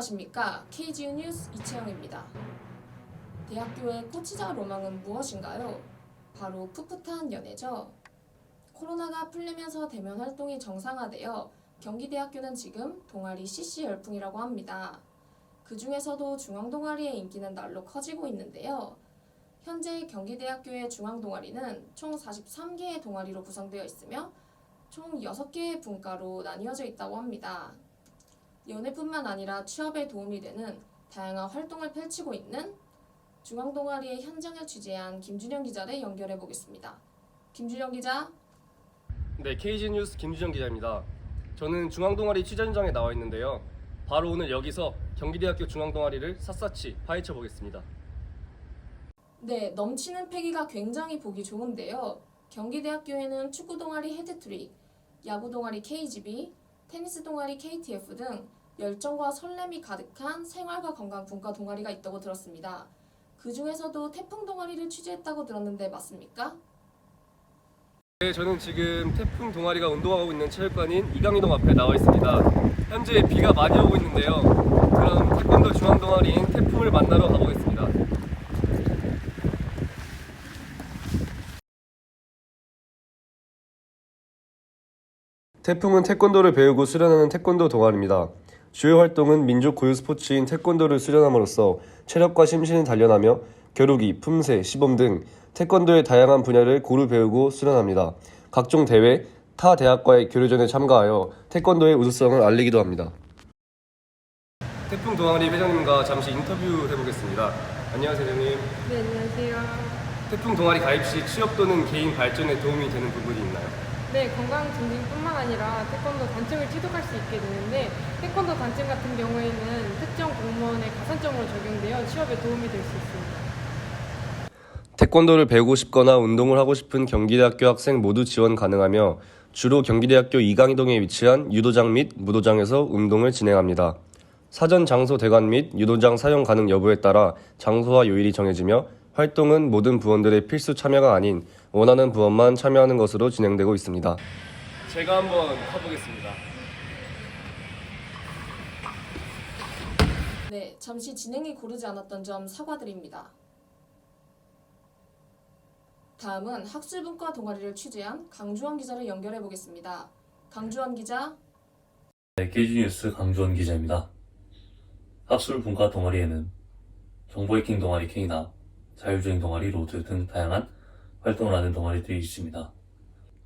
안녕하십니까 KGU 뉴스 이채영입니다. 대학교의 꽃이자 로망은 무엇인가요? 바로 풋풋한 연애죠. 코로나가 풀리면서 대면 활동이 정상화되어 경기대학교는 지금 동아리 CC 열풍이라고 합니다. 그 중에서도 중앙동아리의 인기는 날로 커지고 있는데요. 현재 경기대학교의 중앙동아리는 총 43개의 동아리로 구성되어 있으며 총 6개의 분과로 나뉘어져 있다고 합니다. 연애뿐만 아니라 취업에 도움이 되는 다양한 활동을 펼치고 있는 중앙동아리의 현장을 취재한 김준영 기자를 연결해 보겠습니다. 김준영 기자, 네, KG 뉴스 김주정 기자입니다. 저는 중앙동아리 취재 현장에 나와 있는데요. 바로 오늘 여기서 경기대학교 중앙동아리를 샅샅이 파헤쳐 보겠습니다. 네, 넘치는 패기가 굉장히 보기 좋은데요. 경기대학교에는 축구 동아리 헤드트릭, 야구 동아리 KGB, 테니스 동아리 KTF 등 열정과 설렘이 가득한 생활과 건강 분과 동아리가 있다고 들었습니다. 그 중에서도 태풍 동아리를 취재했다고 들었는데 맞습니까? 네, 저는 지금 태풍 동아리가 운동하고 있는 체육관인 이강이동 앞에 나와 있습니다. 현재 비가 많이 오고 있는데요. 그럼 태권도 중앙 동아리인 태풍을 만나러 가보겠습니다. 태풍은 태권도를 배우고 수련하는 태권도 동아리입니다. 주요 활동은 민족 고유 스포츠인 태권도를 수련함으로써 체력과 심신을 단련하며 겨루기, 품새, 시범 등 태권도의 다양한 분야를 고루 배우고 수련합니다. 각종 대회, 타 대학과의 교류전에 참가하여 태권도의 우수성을 알리기도 합니다. 태풍 동아리 회장님과 잠시 인터뷰 해보겠습니다. 안녕하세요, 회장님. 네, 안녕하세요. 태풍 동아리 가입 시 취업 또는 개인 발전에 도움이 되는 부분이 있나요? 네, 건강 증진뿐만 아니라 태권도 단증을 취득할 수 있게 되는데 태권도 단증 같은 경우에는 특정 공무원의 가산점으로 적용되어 취업에 도움이 될 수 있습니다. 태권도를 배우고 싶거나 운동을 하고 싶은 경기대학교 학생 모두 지원 가능하며 주로 경기대학교 이강이동에 위치한 유도장 및 무도장에서 운동을 진행합니다. 사전 장소 대관 및 유도장 사용 가능 여부에 따라 장소와 요일이 정해지며 활동은 모든 부원들의 필수 참여가 아닌 원하는 부원만 참여하는 것으로 진행되고 있습니다. 제가 한번 타보겠습니다. 네, 잠시 진행이 고르지 않았던 점 사과드립니다. 다음은 학술분과 동아리를 취재한 강주원 기자를 연결해 보겠습니다. 강주원 기자, 네, 케이지뉴스 강주원 기자입니다. 학술 분과 동아리에는 정보해킹 동아리 K나 자율주행 동아리 로드 등 다양한 활동을 하는 동아리들이 있습니다.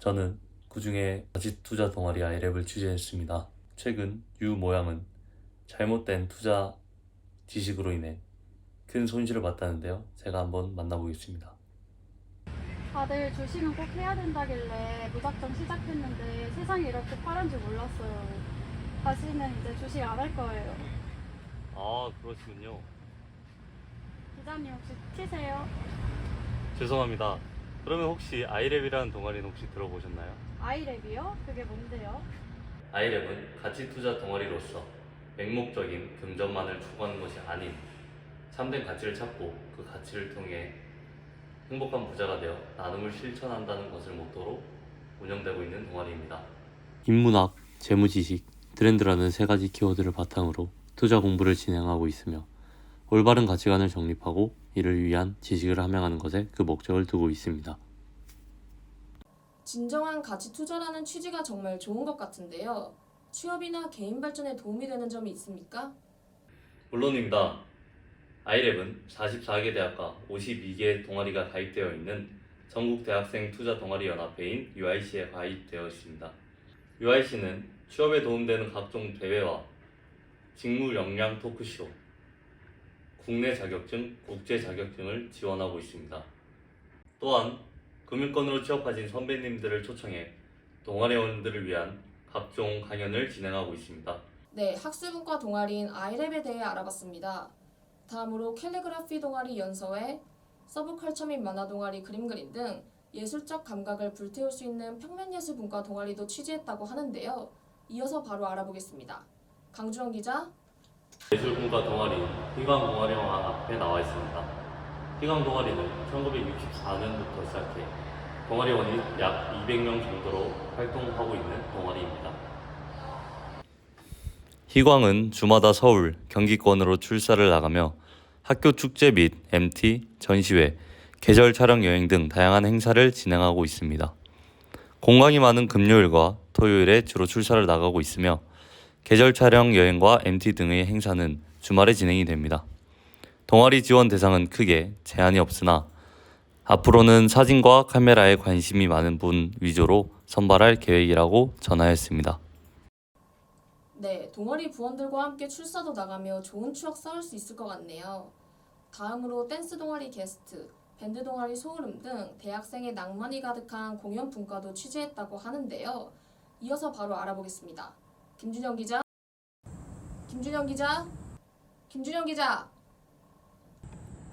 저는 그 중에 가짓 투자 동아리 아이랩을 취재했습니다. 최근 유 모양은 잘못된 투자 지식으로 인해 큰 손실을 봤다는데요. 제가 한번 만나보겠습니다. 다들 주식은 꼭 해야 된다길래 무작정 시작했는데 세상이 이렇게 파란 줄 몰랐어요. 다시는 이제 주식 안 할 거예요. 아, 그러시군요. 기자님 혹시 치세요? 죄송합니다. 그러면 혹시 아이랩이라는 동아리는 혹시 들어보셨나요? 아이랩이요? 그게 뭔데요? 아이랩은 가치 투자 동아리로서 맹목적인 금전만을 추구하는 것이 아닌 참된 가치를 찾고 그 가치를 통해 행복한 부자가 되어 나눔을 실천한다는 것을 모토로 운영되고 있는 동아리입니다. 인문학, 재무지식, 트렌드라는 세 가지 키워드를 바탕으로 투자 공부를 진행하고 있으며 올바른 가치관을 정립하고 이를 위한 지식을 함양하는 것에 그 목적을 두고 있습니다. 진정한 가치 투자라는 취지가 정말 좋은 것 같은데요. 취업이나 개인 발전에 도움이 되는 점이 있습니까? 물론입니다. 아이랩은 44개 대학과 52개 동아리가 가입되어 있는 전국 대학생 투자 동아리 연합회인 UIC에 가입되어 있습니다. UIC는 취업에 도움되는 각종 대회와 직무 역량 토크쇼, 국내 자격증, 국제 자격증을 지원하고 있습니다. 또한 금융권으로 취업하신 선배님들을 초청해 동아리 원들을 위한 각종 강연을 진행하고 있습니다. 네, 학술분과 동아리인 아이랩에 대해 알아봤습니다. 다음으로 캘리그라피 동아리 연서회, 서브컬처 및 만화 동아리 그림 그림 등 예술적 감각을 불태울 수 있는 평면예술 분과 동아리도 취재했다고 하는데요. 이어서 바로 알아보겠습니다. 강주원 기자, 예술분과 동아리 희광 동아리와 앞에 나와 있습니다. 희광 동아리는 1964년부터 시작해 동아리원이 약 200명 정도로 활동하고 있는 동아리입니다. 희광은 주마다 서울, 경기권으로 출사를 나가며 학교 축제 및 MT, 전시회, 계절 촬영 여행 등 다양한 행사를 진행하고 있습니다. 공강이 많은 금요일과 토요일에 주로 출사를 나가고 있으며 계절 촬영 여행과 MT 등의 행사는 주말에 진행이 됩니다. 동아리 지원 대상은 크게 제한이 없으나 앞으로는 사진과 카메라에 관심이 많은 분 위주로 선발할 계획이라고 전하였습니다. 네, 동아리 부원들과 함께 출사도 나가며 좋은 추억 쌓을 수 있을 것 같네요. 다음으로 댄스 동아리 게스트, 밴드 동아리 소울음 등 대학생의 낭만이 가득한 공연 분과도 취재했다고 하는데요. 이어서 바로 알아보겠습니다. 김준영 기자, 김준영 기자, 김준영 기자.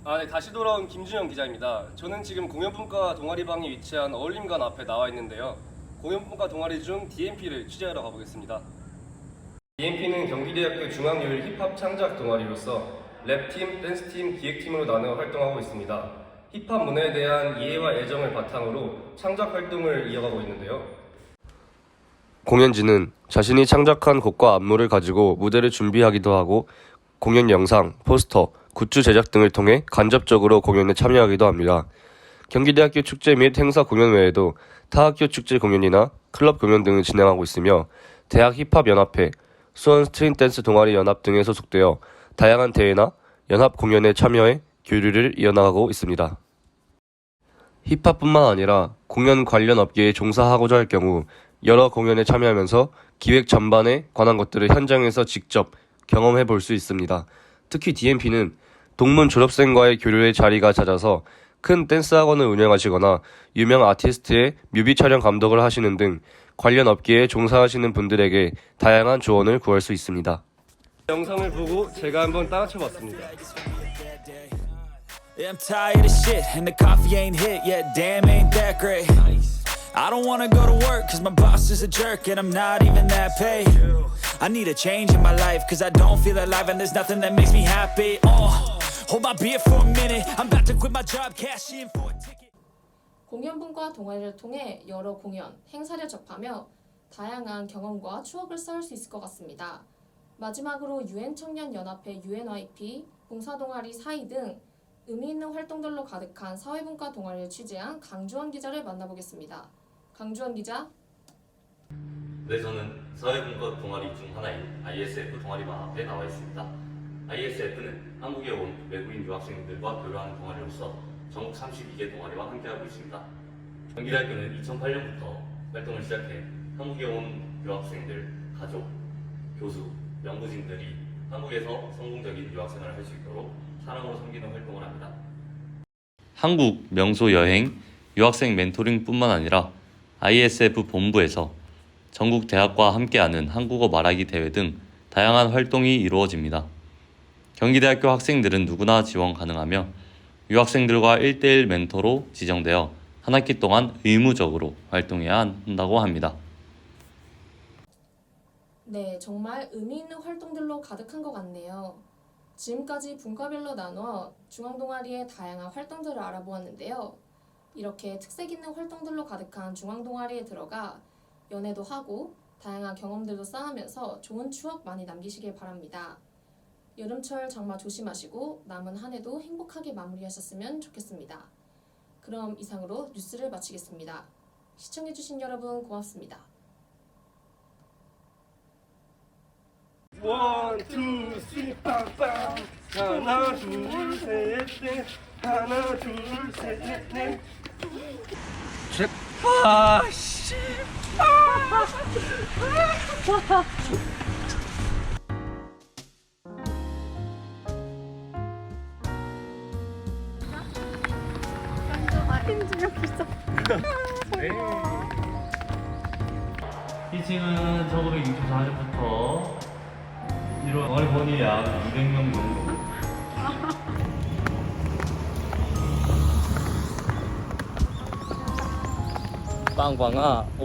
아, 네, 다시 돌아온 김준영 기자입니다. 저는 지금 공연분과 동아리방이 위치한 어울림관 앞에 나와 있는데요. 공연분과 동아리 중 DMP를 취재하러 가보겠습니다. DMP는 경기대학교 중앙요일 힙합 창작 동아리로서 랩팀, 댄스팀, 기획팀으로 나누어 활동하고 있습니다. 힙합 문화에 대한 이해와 애정을 바탕으로 창작 활동을 이어가고 있는데요. 공연진은 자신이 창작한 곡과 안무를 가지고 무대를 준비하기도 하고 공연 영상, 포스터, 굿즈 제작 등을 통해 간접적으로 공연에 참여하기도 합니다. 경기대학교 축제 및 행사 공연 외에도 타 학교 축제 공연이나 클럽 공연 등을 진행하고 있으며 대학 힙합 연합회, 수원 스트릿 댄스 동아리 연합 등에 소속되어 다양한 대회나 연합 공연에 참여해 교류를 이어나가고 있습니다. 힙합뿐만 아니라 공연 관련 업계에 종사하고자 할 경우 여러 공연에 참여하면서 기획 전반에 관한 것들을 현장에서 직접 경험해 볼 수 있습니다. 특히 DMP는 동문 졸업생과의 교류의 자리가 잦아서 큰 댄스 학원을 운영하시거나 유명 아티스트의 뮤비 촬영 감독을 하시는 등 관련 업계에 종사하시는 분들에게 다양한 조언을 구할 수 있습니다. 영상을 보고 제가 한번 따라쳐 봤습니다. Yeah, I'm tired of shit, and the coffee ain't hit yet. Damn, ain't that great. I don't wanna go to work, cause my boss is a jerk, and I'm not even that paid. I need a change in my life, cause I don't feel alive, and there's nothing that makes me happy. Oh, hold my beer for a minute. I'm about to quit my job, cash in for a ticket. 공연분과 동아리를 통해 여러 공연, 행사를 접하며 다양한 경험과 추억을 쌓을 수 있을 것 같습니다. 마지막으로 유엔 청년 연합회 UNYP, 봉사 동아리 사이 등 의미 있는 활동들로 가득한 사회분과 동아리를 취재한 강주원 기자를 만나보겠습니다. 강주원 기자. 네, 저는 사회분과 동아리 중 하나인 ISF 동아리방 앞에 나와 있습니다. ISF는 한국에 온 외국인 유학생들과 교류하는 동아리로서 전국 32개 동아리와 함께하고 있습니다. 경기대학교는 2008년부터 활동을 시작해 한국에 온 유학생들, 가족, 교수, 연구진들이 한국에서 성공적인 유학생활을 할 수 있도록 사랑으로 섬기는 활동을 합니다. 한국 명소 여행, 유학생 멘토링뿐만 아니라 ISF 본부에서 전국 대학과 함께하는 한국어 말하기 대회 등 다양한 활동이 이루어집니다. 경기대학교 학생들은 누구나 지원 가능하며 유학생들과 1대1 멘토로 지정되어 한 학기 동안 의무적으로 활동해야 한다고 합니다. 네, 정말 의미 있는 활동들로 가득한 것 같네요. 지금까지 분과별로 나눠 중앙동아리의 다양한 활동들을 알아보았는데요. 이렇게 특색 있는 활동들로 가득한 중앙 동아리에 들어가 연애도 하고 다양한 경험들도 쌓으면서 좋은 추억 많이 남기시길 바랍니다. 여름철 장마 조심하시고 남은 한 해도 행복하게 마무리하셨으면 좋겠습니다. 그럼 이상으로 뉴스를 마치겠습니다. 시청해주신 여러분 고맙습니다. 원, 투, 쓰리, 빵빵. 하나, 둘, 셋, 넷. 하나, 둘, 셋, 넷. 아, 씨. 이 층은 1964년부터 이런 어머니 약 200명 정도. 빵빵아.